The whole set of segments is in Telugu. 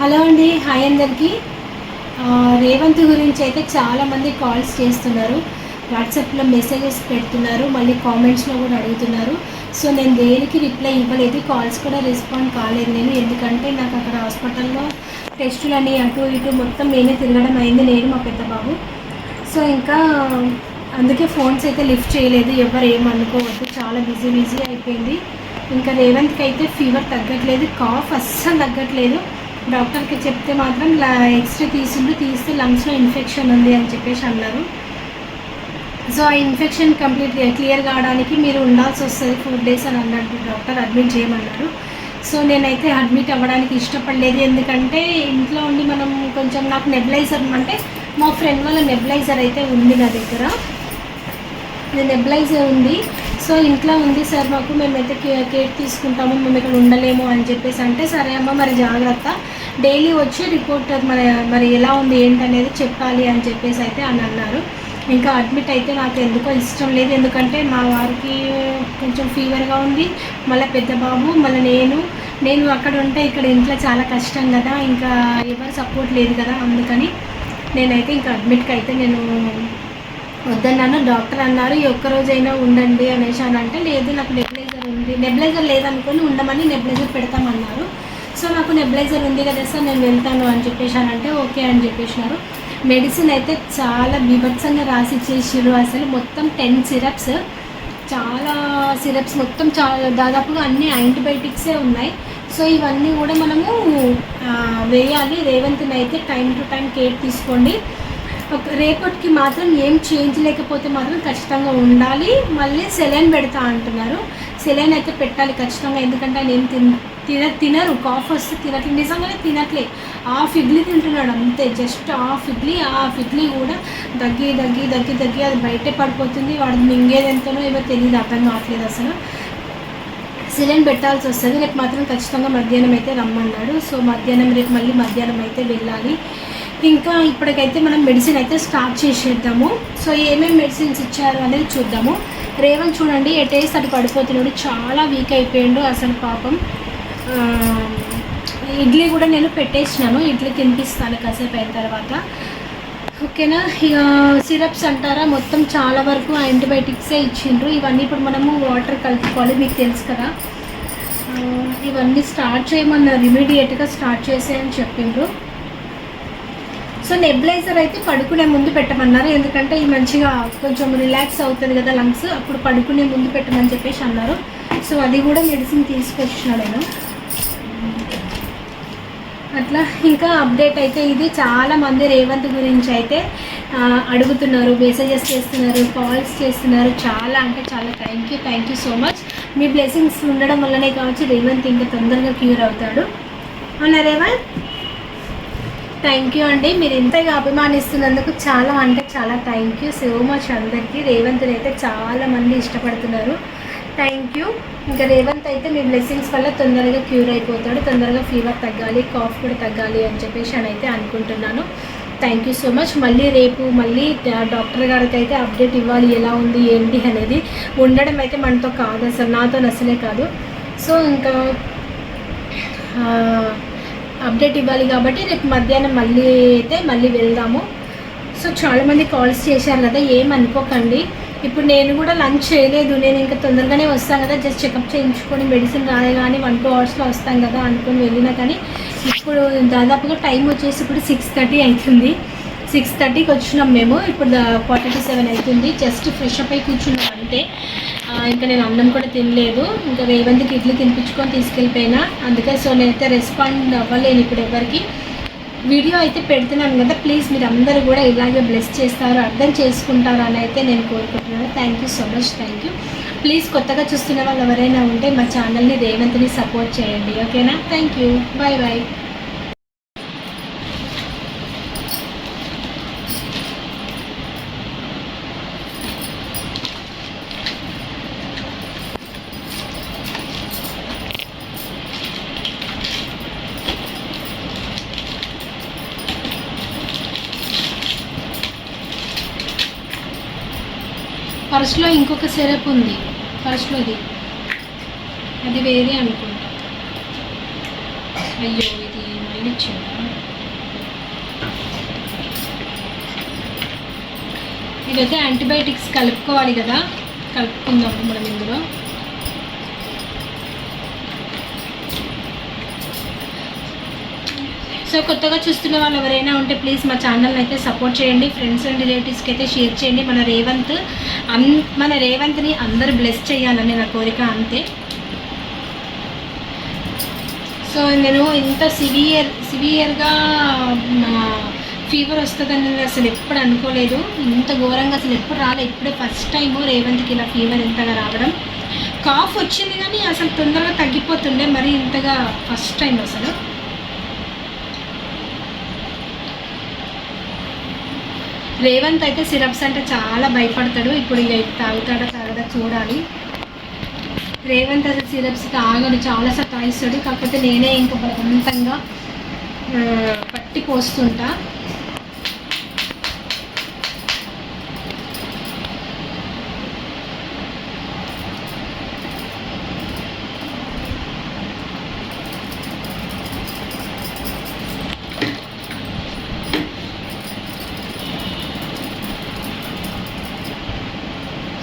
హలో అండి హాయ్ అందరికీ. రేవంత్ గురించి అయితే చాలామంది కాల్స్ చేస్తున్నారు. వాట్సాప్లో మెసేజెస్ పెడుతున్నారు మళ్ళీ కామెంట్స్లో కూడా అడుగుతున్నారు. సో నేను దేనికి రిప్లై ఇవ్వలేదు కాల్స్ కూడా రెస్పాండ్ కాలేదు నేను. ఎందుకంటే నాకు అక్కడ హాస్పిటల్లో టెస్టులు అని అటు ఇటు మొత్తం నేనే తిరగడం అయింది నేను మా పెద్ద బాబు. సో ఇంకా అందుకే ఫోన్స్ అయితే లిఫ్ట్ చేయలేదు ఎవరు ఏమనుకోవద్దు చాలా బిజీ బిజీ అయిపోయింది. ఇంకా రేవంత్కి అయితే ఫీవర్ తగ్గట్లేదు కాఫ్ అస్సలు తగ్గట్లేదు. డాక్టర్కి చెప్తే మాత్రం ఎక్స్రే తీసిండు తీస్తే లంగ్స్లో ఇన్ఫెక్షన్ ఉంది అని చెప్పేసి అన్నారు. సో ఆ ఇన్ఫెక్షన్ కంప్లీట్ క్లియర్ కావడానికి మీరు ఉండాల్సి వస్తుంది ఫోర్ డేస్ అని అన్నాడు డాక్టర్ అడ్మిట్ చేయమన్నారు. సో నేనైతే అడ్మిట్ అవ్వడానికి ఇష్టపడలేదు. ఎందుకంటే ఇంట్లో ఉండి మనం కొంచెం నాకు నెబిలైజర్ అంటే మా ఫ్రెండ్ వాళ్ళ నెబిలైజర్ అయితే ఉంది నా దగ్గర. నెబిలైజర్ ఉంది. సో ఇంట్లో ఉంది సార్ మాకు. మేమైతే కే- కేర్ తీసుకుంటాము మేము ఇక్కడ ఉండలేము అని చెప్పేసి అంటే సరే అమ్మ మరి జాగ్రత్త. డైలీ వచ్చి రిపోర్ట్ మరి మరి ఎలా ఉంది ఏంటనేది చెప్పాలి అని చెప్పేసి అయితే అని అన్నారు. ఇంకా అడ్మిట్ అయితే నాకు ఎందుకో ఇష్టం లేదు. ఎందుకంటే మా వారికి కొంచెం ఫీవర్గా ఉంది. మళ్ళీ పెద్ద బాబు మళ్ళీ నేను. నేను అక్కడ ఉంటే ఇక్కడ ఇంట్లో చాలా కష్టం కదా. ఇంకా ఎవరు సపోర్ట్ లేదు కదా అందుకని నేనైతే ఇంకా అడ్మిట్కి అయితే నేను వద్దన్నాను. డాక్టర్ అన్నారు ఈ ఒక్క ఉండండి అనేసి అని అంటే లేదు నాకు నెబ్లైజర్ ఉంది. నెబ్లైజర్ లేదనుకొని ఉండమని నెబ్లైజర్ పెడతామన్నారు. సో నాకు నెబిలైజర్ ఉంది కదా సార్ నేను వెళ్తాను అని చెప్పేసి అని అంటే ఓకే అని చెప్పేసినారు. మెడిసిన్ అయితే చాలా బీభత్సంగా రాసి ఇచ్చేసారు అసలు మొత్తం టెన్ సిరప్స్ చాలా సిరప్స్ మొత్తం చాలా దాదాపుగా అన్ని యాంటీబయాటిక్సే ఉన్నాయి. సో ఇవన్నీ కూడా మనము వేయాలి. రేవంత్ని అయితే టైం టు టైం కేర్ తీసుకోండి. ఒక రేపటికి మాత్రం ఏం చేంజ్ లేకపోతే మాత్రం ఖచ్చితంగా ఉండాలి. మళ్ళీ సెలైన్ పెడతా అంటున్నారు. సెలైన్ అయితే పెట్టాలి ఖచ్చితంగా. ఎందుకంటే ఆయన ఏం తిన తిన తినరు కాఫ్ వస్తే తినట్లేదు నిజంగానే తినట్లే. హాఫ్ ఇడ్లీ తింటున్నాడు అంతే. Just half idli half idli కూడా దగ్గి దగ్గి దగ్గి దగ్గి అది బయటే పడిపోతుంది. వాడు మింగేది ఎంతనో ఏమో తెలియదు అర్థం కావట్లేదు అసలు. సిలిండర్ పెట్టాల్సి వస్తుంది. రేపు మాత్రం ఖచ్చితంగా మధ్యాహ్నం అయితే రమ్మన్నాడు. సో మధ్యాహ్నం రేపు మళ్ళీ మధ్యాహ్నం అయితే వెళ్ళాలి. ఇంకా ఇప్పటికైతే మనం మెడిసిన్ అయితే స్టార్ట్ చేసేద్దాము. సో ఏమేమి మెడిసిన్స్ ఇచ్చారు అనేది చూద్దాము. రేవంత్ చూడండి ఎటేసి అటు పడిపోతున్నాడు. చాలా వీక్ అయిపోయాడు అసలు పాపం. ఇడ్లీ కూడా నేను పెట్టేసినాను. ఇడ్లీ తినిపిస్తాను కాసేపు అయిన తర్వాత. ఓకేనా? ఇక సిరప్స్ అంటారా? మొత్తం చాలా వరకు యాంటీబయాటిక్సే ఇచ్చిండ్రు. ఇవన్నీ ఇప్పుడు మనము వాటర్ కలుపుకోవాలి మీకు తెలుసు కదా. ఇవన్నీ స్టార్ట్ చేయమన్నారు ఇమీడియట్గా స్టార్ట్ చేసేయని చెప్పిండ్రు. సో నెబిలైజర్ అయితే పడుకునే ముందు పెట్టమన్నారు. ఎందుకంటే ఈ మంచిగా కొంచెం రిలాక్స్ అవుతుంది కదా లంగ్స్ అప్పుడు పడుకునే ముందు పెట్టమని చెప్పేసి అన్నారు. సో అది కూడా మెడిసిన్ తీసుకొచ్చిన నేను. అట్లా ఇంకా అప్డేట్ అయితే ఇది చాలా మంది రేవంత్ గురించి అయితే అడుగుతున్నారు మెసేజెస్ చేస్తున్నారు కాల్స్ చేస్తున్నారు. చాలా అంటే చాలా thank you thank you so much me blessings ఉండడం వల్లనే కావచ్చు రేవంత్ ఇంకా తొందరగా క్యూర్ అవుతాడు. అవునా రేవంత్? థ్యాంక్ యూ అండి. మీరు ఇంతగా అభిమానిస్తున్నందుకు చాలా అంటే చాలా థ్యాంక్ యూ సో మచ్ అందరికీ. రేవంత్ని అయితే చాలా మంది ఇష్టపడుతున్నారు. Thank you. ఇంకా రేవంత్ అయితే మీ బ్లెస్సింగ్స్ వల్ల తొందరగా క్యూర్ అయిపోతాడు. తొందరగా ఫీవర్ తగ్గాలి కాఫ్ కూడా తగ్గాలి అని చెప్పేసి అని అయితే అనుకుంటున్నాను. థ్యాంక్ యూ సో మచ్ మళ్ళీ రేపు మళ్ళీ డాక్టర్ గారికి అయితే అప్డేట్ ఇవ్వాలి. ఎలా ఉంది ఏంటి అనేది ఉండడం అయితే మనతో కాదు అసలు నాతో అసలే కాదు. సో ఇంకా అప్డేట్ ఇవ్వాలి కాబట్టి రేపు మధ్యాహ్నం మళ్ళీ అయితే మళ్ళీ వెళ్దాము. సో చాలామంది కాల్స్ చేశారు కదా ఏం అనుకోకండి. ఇప్పుడు నేను కూడా లంచ్ చేయలేదు. నేను ఇంకా తొందరగానే వస్తాను కదా. జస్ట్ చెకప్ చేయించుకొని మెడిసిన్ రాలే కానీ వన్ టూ అవర్స్లో వస్తాను కదా అనుకుని వెళ్ళినా కానీ ఇప్పుడు దాదాపుగా టైం వచ్చేసి ఇప్పుడు సిక్స్ థర్టీ అవుతుంది. సిక్స్ థర్టీకి వచ్చినాం మేము. ఇప్పుడు ఫార్టీ టు సెవెన్ అవుతుంది. జస్ట్ ఫ్రెష్ అప్ అయి కూర్చున్నాం అంతే. ఇంకా నేను అన్నం కూడా తినలేదు. ఇంకా రేవంత్కి ఇడ్లీ తినిపించుకొని తీసుకెళ్ళిపోయినా. అందుకే సో నేనైతే రెస్పాండ్ అవ్వలేను ఇప్పుడు ఎవరికి. వీడియో అయితే పెడుతున్నాను కదా ప్లీజ్ మీరు అందరూ కూడా ఇలాగే బ్లెస్ చేస్తారు అర్థం చేసుకుంటారు అని అయితే నేను కోరుకుంటున్నాను. Thank you so much thank you please కొత్తగా చూస్తున్న వాళ్ళు ఎవరైనా ఉంటే మా ఛానల్ని రేవంత్ని సపోర్ట్ చేయండి ఓకేనా థ్యాంక్ యూ బాయ్ బాయ్ పర్స్లో ఇంకొక సిరప్ ఉంది. పర్స్లోది. అది వేరే అనుకుంటా. అయ్యో ఇది మళ్ళీ ఇదైతే యాంటీబయాటిక్స్ కలుపుకోవాలి కదా. కలుపుకుందాము మనం ఇందులో. సో కొత్తగా చూస్తున్న వాళ్ళు ఎవరైనా ఉంటే ప్లీజ్ మా ఛానల్ని అయితే సపోర్ట్ చేయండి. ఫ్రెండ్స్ అండ్ రిలేటివ్స్కి అయితే షేర్ చేయండి. మన రేవంత్ అన్ మన రేవంత్ని అందరూ బ్లెస్ చేయాలని నా కోరిక అంతే. సో నేను ఇంత సివియర్ సివియర్గా ఫీవర్ వస్తుందని అసలు ఎప్పుడు అనుకోలేదు. ఇంత ఘోరంగా అసలు ఎప్పుడు రాలేదు ఇప్పుడే ఫస్ట్ టైం రేవంత్కి ఇలా ఫీవర్ ఇంతగా రావడం. కాఫ్ వచ్చింది కానీ అసలు తొందరగా తగ్గిపోతుండే. మరి ఇంతగా ఫస్ట్ టైం అసలు. రేవంత్ అయితే సిరప్స్ అంటే చాలా భయపడతాడు. ఇప్పుడు ఇక తాగుతాడా తాగడా చూడాలి. రేవంత్ అసలు సిరప్స్ తాగడు చాలా సతాయిస్తాడు. కాకపోతే నేనే ఇంకా బలవంతంగా పట్టి పోస్తుంటా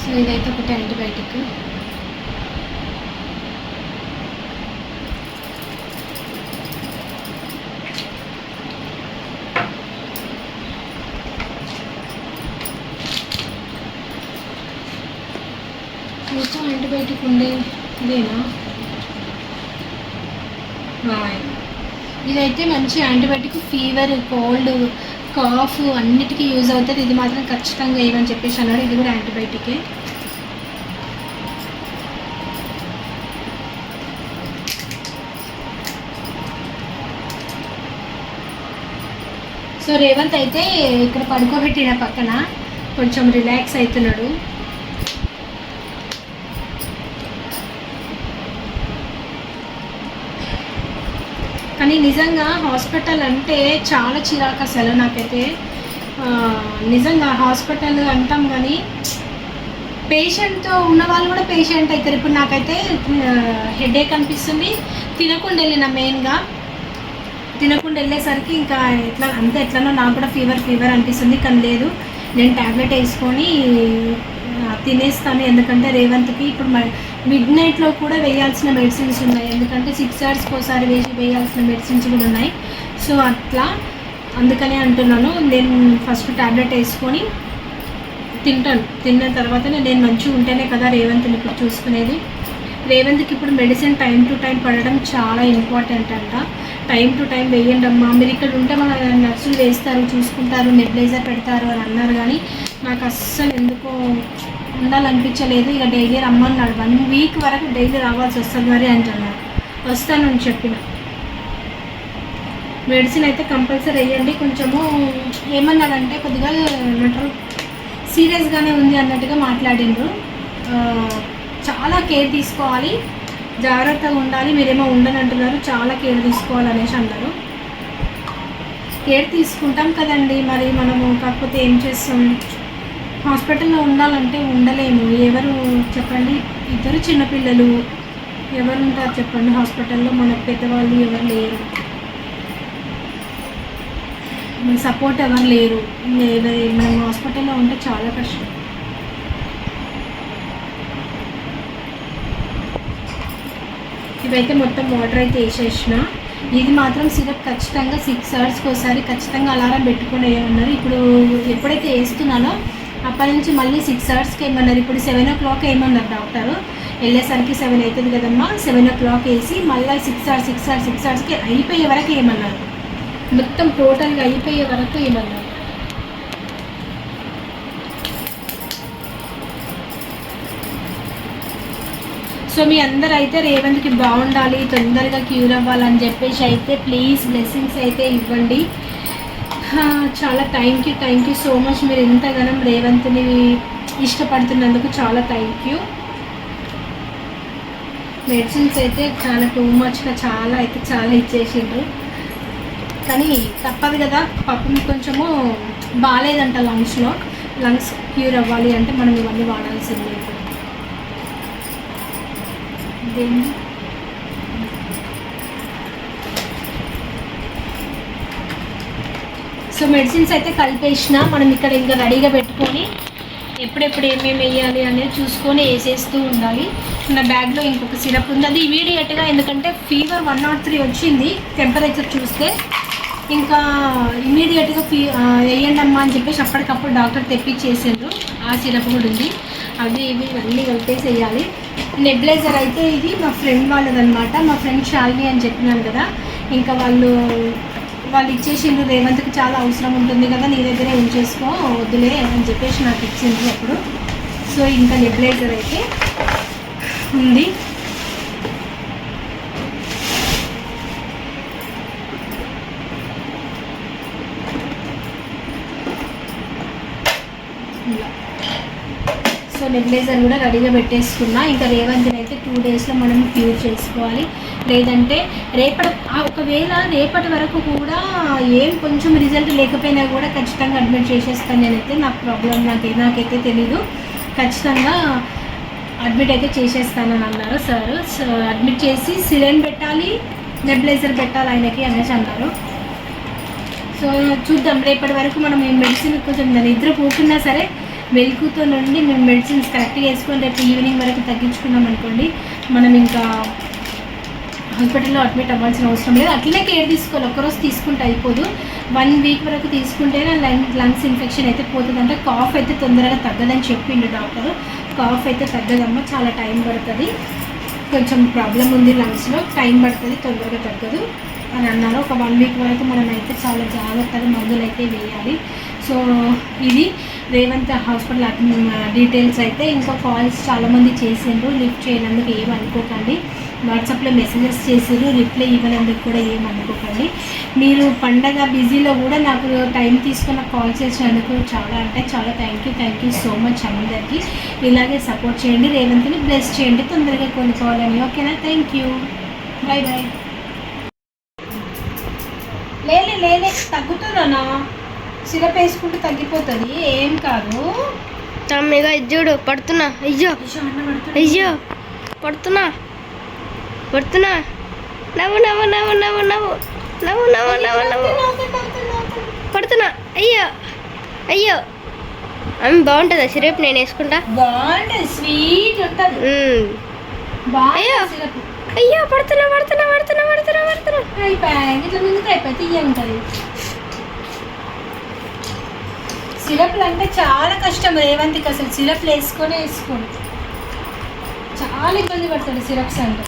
సో ఇదైతే ఒకటి యాంటీబయాటిక్ ఇంకా ఉండే ఇదేనా ఇదైతే మంచి యాంటీబయాటిక్ ఫీవర్ కోల్డ్ కాఫ్ అన్నిటికీ యూజ్ అవుతుంది. ఇది మాత్రం ఖచ్చితంగా ఇవ్వని చెప్పేసి అన్నాడు ఇది కూడా యాంటీబయాటికే. సో రేవంత్ అయితే ఇక్కడ పడుకోబెట్టిన పక్కన కొంచెం రిలాక్స్ అవుతున్నాడు. కానీ నిజంగా హాస్పిటల్ అంటే చాలా చిరాకు అసలు నాకైతే. నిజంగా హాస్పిటల్ అంటాం కానీ పేషెంట్తో ఉన్న వాళ్ళు కూడా పేషెంట్ అవుతారు. ఇప్పుడు నాకైతే హెడేక్ అనిపిస్తుంది. తినకుండా వెళ్ళిన మెయిన్గా. తినకుండా వెళ్ళేసరికి ఇంకా ఎట్లా అంత ఎట్లనో నాకు కూడా ఫీవర్ ఫీవర్ అనిపిస్తుంది. కానీ లేదు నేను ట్యాబ్లెట్ వేసుకొని తినేస్తాను. ఎందుకంటే రేవంత్కి ఇప్పుడు మిడ్ నైట్లో కూడా వేయాల్సిన మెడిసిన్స్ ఉన్నాయి. ఎందుకంటే సిక్స్ అవర్స్కి ఒకసారి వేసి వేయాల్సిన మెడిసిన్స్ కూడా ఉన్నాయి. సో అట్లా అందుకనే అంటున్నాను. నేను ఫస్ట్ ట్యాబ్లెట్ వేసుకొని తింటాను. తిన్న తర్వాతనే నేను మంచిగా ఉంటేనే కదా రేవంత్ని ఇప్పుడు చూసుకునేది. రేవంత్కి ఇప్పుడు మెడిసిన్ టైం టు టైం పడడం చాలా ఇంపార్టెంట్ అంట. టైం టు టైం వేయండి అమ్మా. మీరు ఇక్కడ ఉంటే మన నర్సులు వేస్తారు చూసుకుంటారు నెబ్లైజర్ పెడతారు అని అన్నారు కానీ నాకు అస్సలు ఎందుకో ఉండాలనిపించలేదు. ఇక డైలీ రమ్మన్నాడు వన్ వీక్ వరకు డైలీ రావాల్సి వస్తుంది మరి అంటున్నాడు వస్తానని చెప్పిన. మెడిసిన్ అయితే కంపల్సరీ వేయండి. కొంచెము ఏమన్నాడంటే కొద్దిగా ఏమంటారు సీరియస్గానే ఉంది అన్నట్టుగా మాట్లాడిండ్రు. చాలా కేర్ తీసుకోవాలి. జాగ్రత్తగా ఉండాలి. మీరేమో ఉండని అంటున్నారు చాలా కేర్ తీసుకోవాలి అనేసి అన్నారు. కేర్ తీసుకుంటాం కదండి. మరి మనము కాకపోతే ఏం చేస్తాం? హాస్పిటల్లో ఉండాలంటే ఉండలేము. ఎవరు చెప్పండి? ఇద్దరు చిన్నపిల్లలు. ఎవరు ఉంటారు చెప్పండి? హాస్పిటల్లో మన పెద్దవాళ్ళు ఎవరు లేరు. మన సపోర్ట్ ఎవరు లేరు. ఇంకా మనం హాస్పిటల్లో ఉంటే చాలా కష్టం. ఇవైతే మొత్తం వాటర్ అయితే వేసేసిన. ఇది మాత్రం సిరప్ ఖచ్చితంగా సిక్స్ అవర్స్కి ఒకసారి ఖచ్చితంగా అలారం పెట్టుకునే ఉన్నారు ఇప్పుడు ఎప్పుడైతే వేస్తున్నానో అప్పటి నుంచి మళ్ళీ సిక్స్ అవర్స్కి ఏమన్నారు? ఇప్పుడు సెవెన్ ఓ క్లాక్ ఏమన్నారు డాక్టర్? వెళ్ళేసరికి సెవెన్ అవుతుంది కదమ్మా. సెవెన్ ఓ క్లాక్ వేసి మళ్ళీ six hours six hours six అవర్స్కి అయిపోయే వరకు ఏమన్నారు? మొత్తం టోటల్గా అయిపోయే వరకు ఏమన్నారు? సో మీ అందరు అయితే రేవంత్కి బాగుండాలి తొందరగా క్యూర్ అవ్వాలని చెప్పేసి అయితే ప్లీజ్ బ్లెస్సింగ్స్ అయితే ఇవ్వండి. చాలా thank you thank you so much మీరు ఎంతగానం రేవంత్ని ఇష్టపడుతున్నందుకు చాలా థ్యాంక్ యూ మెడిసిన్స్ అయితే చాలా టూ మచ్గా చాలా అయితే చాలా ఇచ్చేసిండ్రు. కానీ తప్పదు కదా పాపం కొంచెము బాగాలేదంట లంగ్స్లో లంగ్స్ క్యూర్ అవ్వాలి అంటే మనం ఇవన్నీ వాడాల్సిందే. దేని సో మెడిసిన్స్ అయితే కలిపేసిన మనం ఇక్కడ ఇంకా రెడీగా పెట్టుకొని ఎప్పుడెప్పుడు ఏమేమి వేయాలి అనేది చూసుకొని వేసేస్తూ ఉండాలి. నా బ్యాగ్లో ఇంకొక సిరప్ ఉంది అది ఇమీడియట్గా ఎందుకంటే ఫీవర్ వన్ నాట్ త్రీ వచ్చింది. టెంపరేచర్ చూస్తే ఇంకా ఇమీడియట్గా ఫీ వేయండి అమ్మా అని చెప్పేసి అప్పటికప్పుడు డాక్టర్ తెప్పించేసారు ఆ సిరప్ కూడా ఉంది. అవి ఇవి అన్నీ కలిపేసి వేయాలి. నెబ్లైజర్ అయితే ఇది మా ఫ్రెండ్ వాళ్ళదనమాట మా ఫ్రెండ్ షాలిని అని చెప్పినాను కదా. ఇంకా వాళ్ళు వాళ్ళు ఇచ్చేసిండ్రు రేవంత్కి చాలా అవసరం ఉంటుంది కదా నీ దగ్గరే ఉంచేసుకో వద్దులే అని చెప్పేసి నాకు ఇచ్చిండ్రు అప్పుడు సో ఇంకా నెబ్లైజర్ అయితే ఉంది. సో నెబ్లైజర్ కూడా రెడీగా పెట్టేసుకున్నా. ఇంకా రేవంతిని అయితే టూ డేస్లో మనం క్యూర్ చేసుకోవాలి. లేదంటే రేపటి ఒకవేళ రేపటి వరకు కూడా ఏం కొంచెం రిజల్ట్ లేకపోయినా కూడా ఖచ్చితంగా అడ్మిట్ చేసేస్తాను నేనైతే. నాకు ప్రాబ్లం నాకు నాకైతే తెలీదు. ఖచ్చితంగా అడ్మిట్ అయితే చేసేస్తానని అన్నారు సార్. సో అడ్మిట్ చేసి సిలైన్ పెట్టాలి నెబ్లైజర్ పెట్టాలి ఆయనకి అనేసి అన్నారు. సో చూద్దాం. రేపటి వరకు మనం ఈ మెడిసిన్ కొంచెం నిద్ర పోకున్నా సరే వెలుగుతో నుండి మేము మెడిసిన్స్ కరెక్ట్గా వేసుకొని రేపు ఈవినింగ్ వరకు తగ్గించుకున్నాం అనుకోండి మనం ఇంకా హాస్పిటల్లో అడ్మిట్ అవ్వాల్సిన అవసరం లేదు. అట్లనే కేర్ తీసుకోవాలి. ఒక్కరోజు తీసుకుంటే అయిపోదు. వన్ వీక్ వరకు తీసుకుంటేనే లంగ్ లంగ్స్ ఇన్ఫెక్షన్ అయితే పోతుంది అంటే కాఫ్ అయితే తొందరగా తగ్గదని చెప్పిండు డాక్టర్. కాఫ్ అయితే తగ్గదమ్మా చాలా టైం పడుతుంది. కొంచెం ప్రాబ్లం ఉంది లంగ్స్లో. టైం పడుతుంది తొందరగా తగ్గదు అని అన్నారు. ఒక వన్ వీక్ వరకు మనం అయితే చాలా జాగ్రత్తగా మందులు అయితే వేయాలి. సో ఇది రేవంత్ హాస్పిటల్ డీటెయిల్స్ అయితే ఇంకా కాల్స్ చాలామంది చేసిండ్రు. లిఫ్ట్ చేయనందుకు ఏమనుకోకండి అనుకోకండి. వాట్సాప్లో మెసేజెస్ చేసారు రిప్లై ఇవ్వనందుకు కూడా ఏం అనుకోకండి. మీరు పండగ బిజీలో కూడా నాకు టైం తీసుకున్న కాల్ చేసినందుకు చాలా అంటే చాలా thank you thank you so much అందరికీ. ఇలాగే సపోర్ట్ చేయండి రేవంత్ని బ్లెస్ చేయండి తొందరగా కొనుక్కోవాలని ఓకేనా? Thank you. బాయ్ బాయ్ లేలే లేలే తగ్గుతుందన్నా. సిరప్ వేసుకుంటే తగ్గిపోతుంది. ఏం కాదు. తమ్మిగా ఇది చూడు పడుతున్నా. అయ్యో. అయ్యో. పడుతున్నా. పడుతున్నా నవ్వు నవ్వు నవ్వు నవ్వు నవ్వు. నవ్వు నవ్వు నవ్వు నవ్వు. పడుతున్నా అయ్యో అయ్యో. అమ్మ బాగుంటుందా? సిరప్ నేను వేసుకుంటా? బాగుంటుంది స్వీట్ ఉంటుంది. అయ్యో. అయ్యో పడుతున్నా పడుతున్నా పడుతున్నా పడుతున్నా పడుతున్నా. అయిపోయాయి ఇట్లా ముందుకు అయిపోయి తీయ ఉంటుంది. సిరప్లు అంటే చాలా కష్టం రేవంత్కి అసలు. సిరప్లు వేసుకొని వేసుకోండి చాలా ఇబ్బంది పడతాడు సిరప్స్ అంటే.